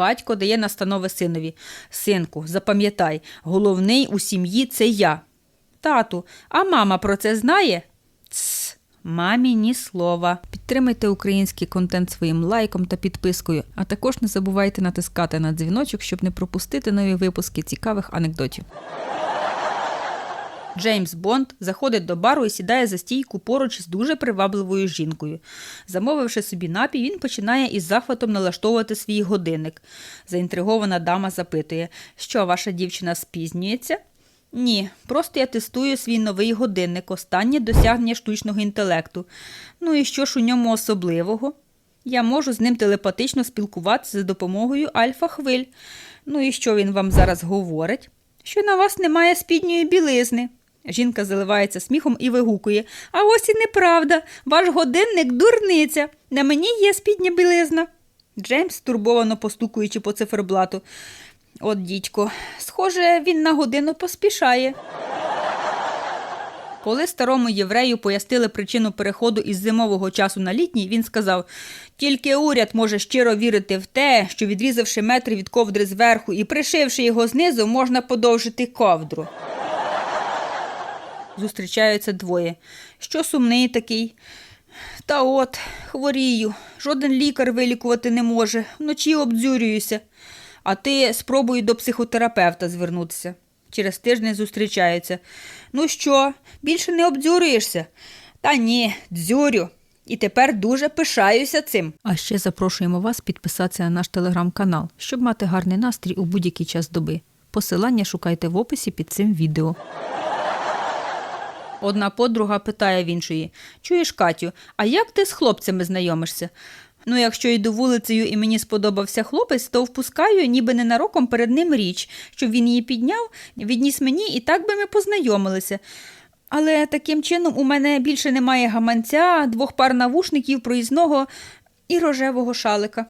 Батько дає настанови синові. Синку, запам'ятай, головний у сім'ї це я. Тату, а мама про це знає? Тс, мамі ні слова. Підтримайте український контент своїм лайком та підпискою, а також не забувайте натискати на дзвіночок, щоб не пропустити нові випуски цікавих анекдотів. Джеймс Бонд заходить до бару і сідає за стійку поруч з дуже привабливою жінкою. Замовивши собі напій, він починає із захватом налаштовувати свій годинник. Заінтригована дама запитує, що ваша дівчина спізнюється? Ні, просто я тестую свій новий годинник, останнє досягнення штучного інтелекту. Ну і що ж у ньому особливого? Я можу з ним телепатично спілкуватися за допомогою альфа-хвиль. Ну і що він вам зараз говорить? Що на вас немає спідньої білизни. Жінка заливається сміхом і вигукує. А ось і неправда. Ваш годинник дурниця. На мені є спідня білизна. Джеймс, стурбовано постукуючи по циферблату. От дідько, схоже, він на годину поспішає. Коли старому єврею пояснили причину переходу із зимового часу на літній, він сказав: тільки уряд може щиро вірити в те, що відрізавши метр від ковдри зверху і пришивши його знизу, можна подовжити ковдру. Зустрічаються двоє. Що сумний такий? Та от, хворію, жоден лікар вилікувати не може, вночі обдзюрююся. А ти спробуй до психотерапевта звернутися. Через тиждень зустрічаються. Ну що, більше не обдзюрюєшся? Та ні, дзюрю. І тепер дуже пишаюся цим. А ще запрошуємо вас підписатися на наш телеграм-канал, щоб мати гарний настрій у будь-який час доби. Посилання шукайте в описі під цим відео. Одна подруга питає в іншої: Чуєш, Катю, а як ти з хлопцями знайомишся? Ну, якщо йду вулицею і мені сподобався хлопець, то впускаю, ніби ненароком перед ним річ, щоб він її підняв, відніс мені, і так би ми познайомилися. Але таким чином у мене більше немає гаманця, двох пар навушників, проїзного і рожевого шалика.